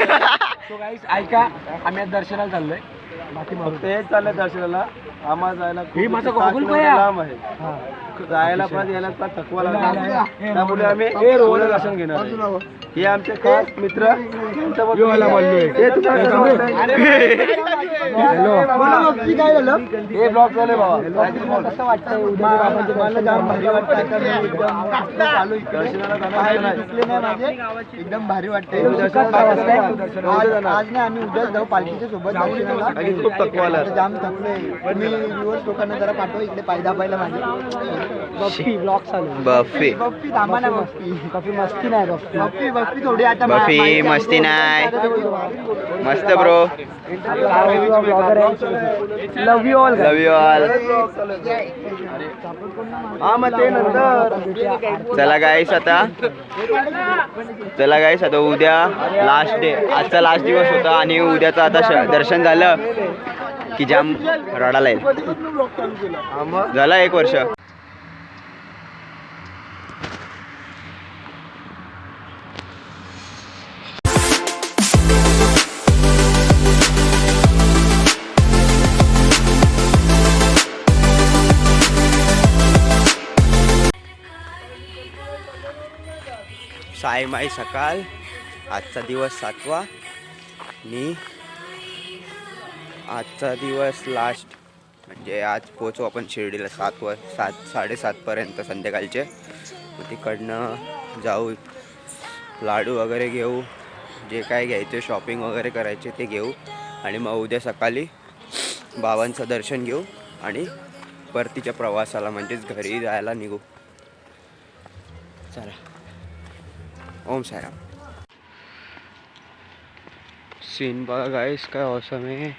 So guys ऐका आम्ही आज दर्शनाला चाललोय. बाकी फक्त हेच चाललंय दर्शनाला. आम्हाला जायला हे खूप माझा सहा गॉगल किलोमीटर बघा. लांब आहे. जायला पण यायला पण थकवा लागला. त्यामुळे आम्ही हे रोहन दर्शन घेणार आहे. हे आमचे खास मित्र. हे तुम्हाला वाटतंय? काय झालं? हे बाबा. कसं वाटतंय? जाम भारी वाटतंय? एकदम चालू इकडे. दर्शनाला जाणार नाही. एकदम भारी वाटते दर्शन आज आज नाही आम्ही उद्या जाऊ पालखीच्या सोबत दर्शनाला. आणि खूप थकवा आला. आता जाम थकलोय. मी व्ह्युअर्स लोकांना जरा पाठव इकडे पायदा पाहिला माझे बफी ब्लॉग चालू बफे बप्पी थांबा ना बप्पी बफी मस्ती नाही बफी बप्पी बप्पी थोडी आता बफी, मस्ती नाही. मस्त ब्रो ब्लॉगर आहे love you all love you all हा मग ते नंतर. चला गाईस आता. चला गाईस आता उद्या लास्ट डे आजचा लास्ट दिवस होता आणि उद्याचं आता दर्शन झालं की जाम रडायला येईल. झाला एक वर्ष. सायमाई सकाळ. आजचा दिवस सातवा. आणि आजचा दिवस लास्ट म्हणजे आज पोचू आपण शिर्डीला सात वर सात साडेसातपर्यंत संध्याकाळचे. मग तिकडनं जाऊ लाडू वगैरे घेऊ जे काय घ्यायचे शॉपिंग वगैरे करायचे ते घेऊ. आणि मग उद्या सकाळी बाबांचं दर्शन घेऊ आणि परतीच्या प्रवासाला म्हणजेच घरी जायला निघू. चला. ओम साईराम. सीन बघा गाईस काय औसम आहे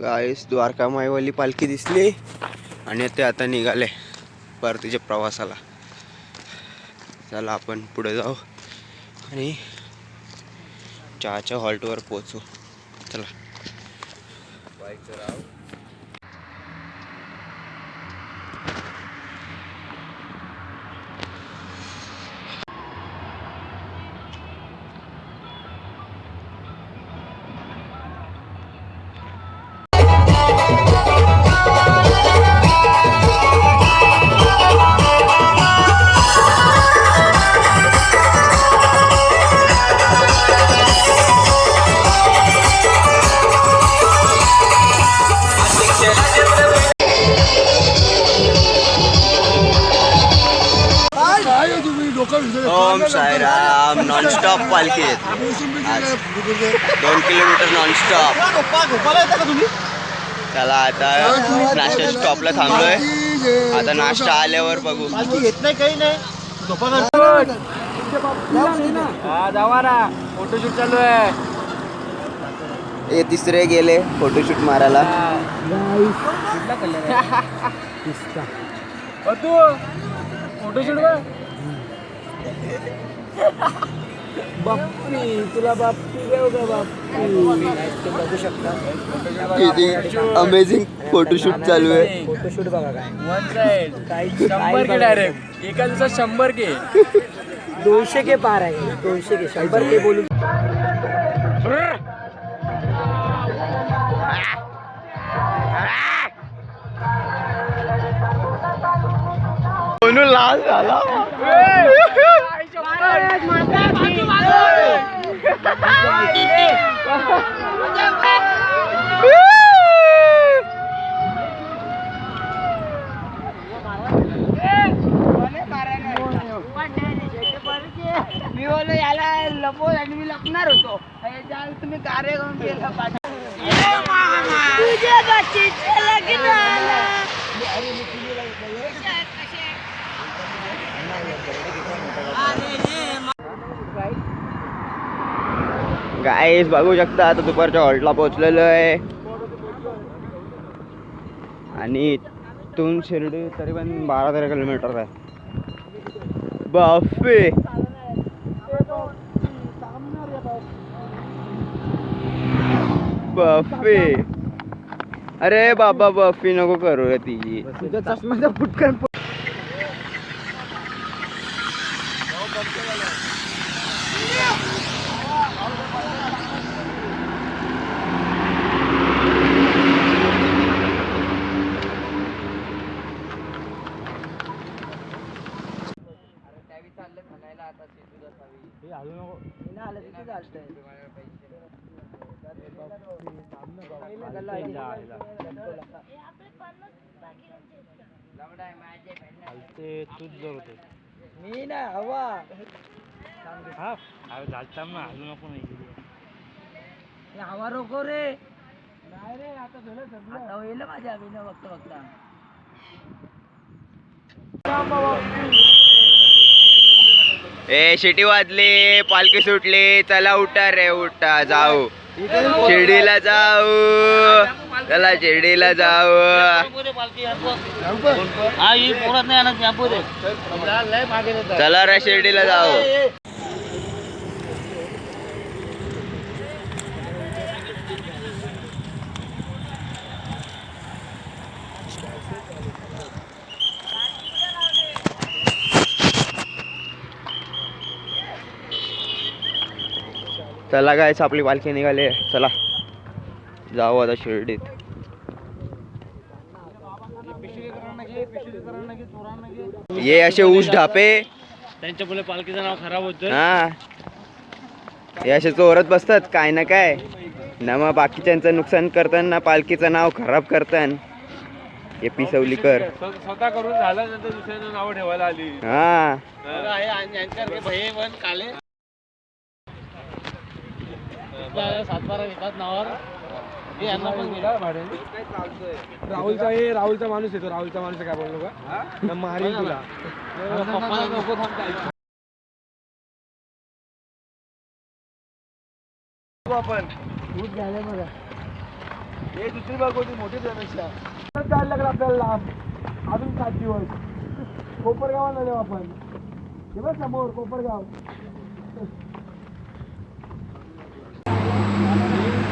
गाईस द्वारका माईवाली पालखी दिसली आणि ते आता निघाले परतीच्या प्रवासाला. चला आपण पुढे जाऊ आणि चहाच्या हॉल्टवर पोचू चला. ओम पालखी दोन किलोमीटर नॉनस्टॉप चला आता नाश्ता स्टॉपला थांबलोय. आता नाश्ता आल्यावर बघू. येत नाही काही नाही हा फोटोशूट चालू आहे हे तिसरे गेले फोटोशूट मारायला. कुठला कलर आहे पिस्ता तू फोटोशूट बाप्पी तुला बाप्पी देऊ का बाप्पी ते बघू शकता अमेझिंग फोटोशूट चालू आहे. फोटोशूट बघा काय. वन साइड शंभर के डायरेक्ट एका दिवसात शंभर के. दोनशे के पार आहे. दोनशे के. शंभर के बोलून लाल झाला मी बोललो याला लपो आणि मी लपणार होतो याच्यावर तुम्ही कार्य करून केलं तुझ्या बच्चीचं लग्न आलं. गाईस बघू शकता आता दुपारच्या हॉल्टला पोहोचलेलो आहे आणि इथून शिर्डी तरी पण बारा तेरा किलोमीटर आहे. बाफे बफे अरे बाबा बफी नको करू रे ती तुझ्या चष्म्याचा फुटकन मी नाही हवा. हवा रोको रे नाही रे आता झालं आता होईल माझ्या अभिनय बघता बघता ए शिटी वाजली पालखी सुटली चला उठा रे उठा जाऊ. शिर्डीला जाऊ. चला शिर्डीला जाऊ. चला रे शिर्डीला जाऊ. चला गायच आपली पालखी निघाली चला. जाऊ आता शिर्डीत. ये असे ऊस ढापे. त्यांच्या मुले पालखीचं नाव खराब होतं हा. हे असे चोरत बसतात काय ना काय. ना मग बाकीच्यांचं नुकसान करताना पालखीचं नाव खराब करतान. हे पिसवली कर स्वतः करून झाल्यानंतर दुसऱ्यांना नाव ठेवायला आली. हा. सातबारा घेतात नावावर हे यांना पण राहुलचा हे राहुलचा माणूस येतो राहुलचा माणूस आहे, काय बोललो का? मारीन तुला. पप्पाला नको थांबता आपण हे दुसरी बाग होती मोठी त्यापेक्षा. जायला लागलं आपल्याला लांब. अजून सात दिवस. कोपरगावाला जाऊ आपण. हे बघ समोर कोपरगाव.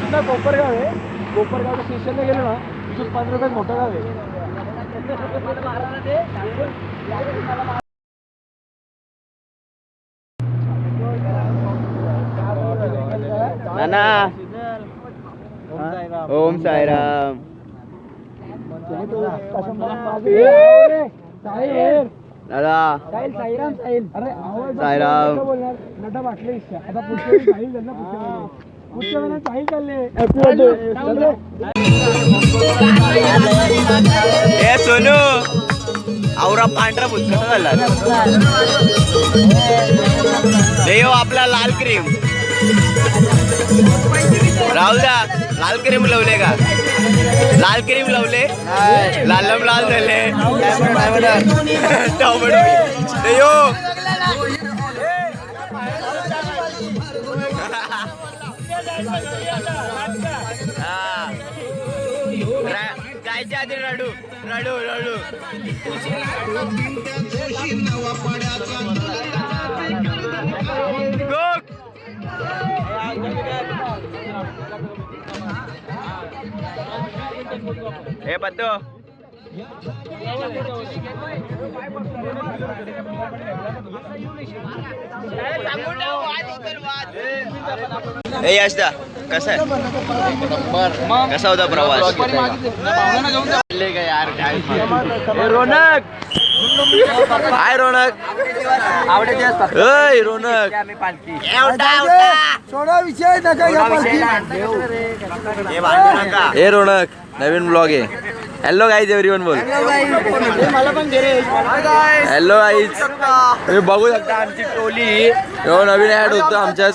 पुन्हा कोपरगाव आहे. कोपरगावच्या स्टेशनला गेलो ना तिथून पंधरा रुपयात मोठं गाव आहे. नाना. ओम साईराम. दादा. साईराम. आवाज साईराम. ए सोनू. आवरा पांढरा भुतकट झाला. देव आपला लाल क्रीम. राहू द्या लाल क्रीम लावले का? लाल क्रीम लावले? लालम लाल झाले. टोमॅटो. देयो हा. रा- जायच्या आधी रडू रडू रडू Cook! हे बद्दो ए यशदा कसा आहे? कसा होता प्रवास? रोनक! हाय रोनक. ओय रोनक. सोडा विषय हे नका. हे रोनक नवीन ब्लॉग आहे. हॅलो गाईज एव्हरीवन बोल. हॅलो गाईज तुम्ही बघू शकता आमची टोली. हो नवीन ऍड होतो आमच्या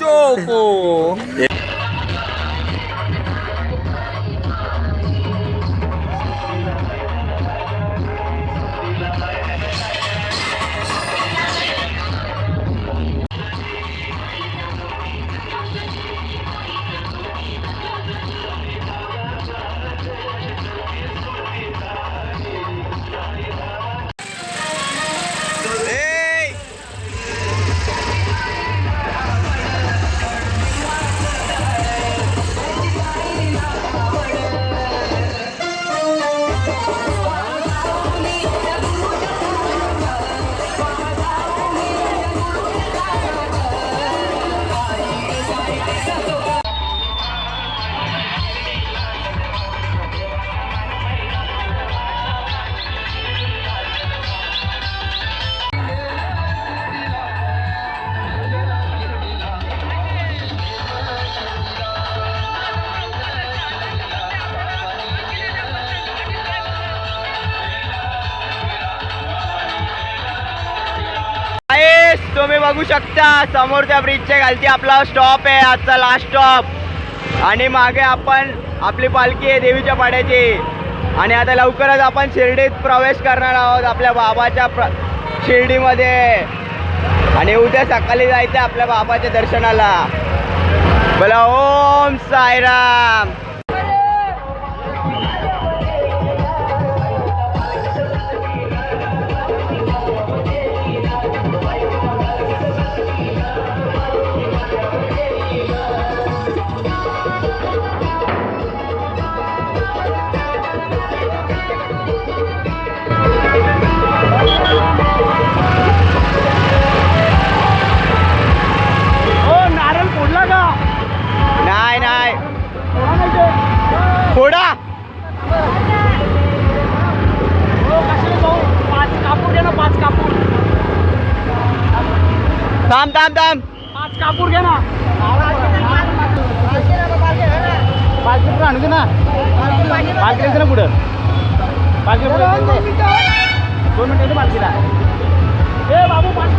बघू शकता समोरच्या ब्रिजच्या खालती आपला स्टॉप आहे आजचा लास्ट स्टॉप आणि मागे आपण आपली पालखी आहे देवीच्या पाड्याची. आणि आता लवकरच आपण शिर्डीत प्रवेश करणार आहोत आपल्या बाबाच्या प्र शिर्डीमध्ये. आणि उद्या सकाळी जायचं आपल्या बाबाच्या दर्शनाला. बोला ओम साईराम. घोडा. पाच कापूर पाच कापूर थांब थांब थांब. पाच कापूर घे ना पाच लिटर आणू दे ना पाच लिटर ना पुढं. पाच दोन मिनिटं ए बाबू पाच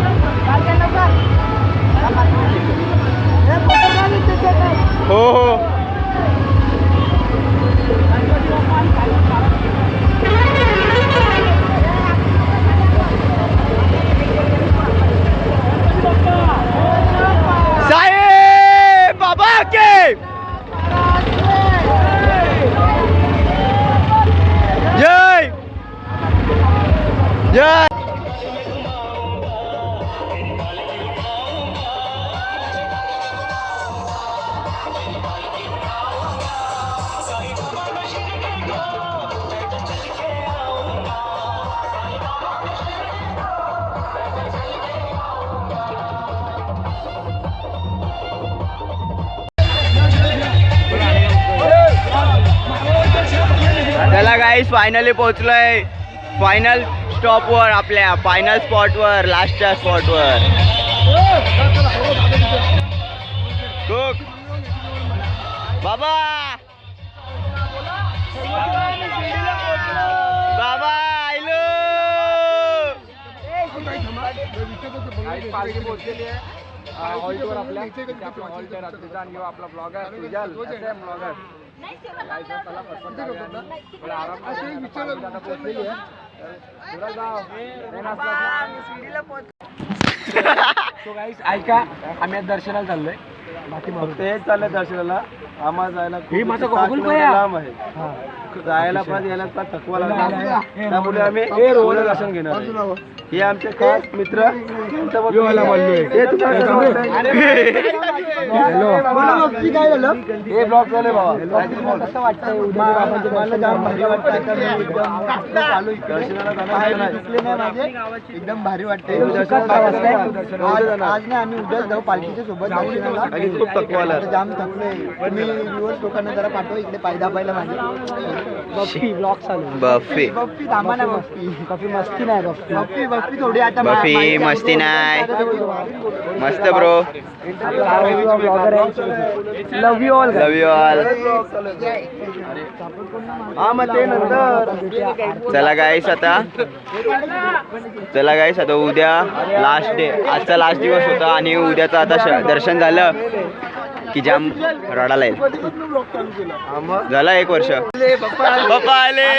फायनली पोहोचलो फायनली पोहोचलोय फायनल स्टॉपवर आपल्या फायनल स्पॉटवर लास्टच्या स्पॉटवर बाबा बाबा आयलो आपल्या आपला आपला ब्लॉगर ऐका आम्ही आज दर्शनाला चाललोय. बाकी फक्त हेच चाललंय दर्शनाला. आम्हाला जायला खूप हे माझा पाया. लांब आहे. जायला पण यायला पण थकवा लागला. त्यामुळे आम्ही हे दर्शन घेणार. हे आमचे खास मित्र हे? हे झाले? एकदम चालू इकडे. दर्शनाला जाणार नाही. एकदम भारी वाटते आज नाही. आम्ही उद्याच जाऊ पालखीच्या सोबत जाम थकलोय. मी व्ह्युअर्स लोकांना जरा पाठव इकडे पायदा पाहिला माझे बफ्फी ब्लॉग चालू. बफे. बप्पी थांबा ना बप्पी कॉफी मस्ती नाही आता मा- बफी. मस्ती नाही. मस्त ब्रो ब्लॉगर आहे love you all love you all हा मग ते नंतर. चला गाईस आता. चला गाईस आता उद्या लास्ट डे आजचा लास्ट दिवस होता आणि उद्याचं आता दर्शन झालं की जाम रडाला येईल. झालं एक वर्ष. बाप्पा आले.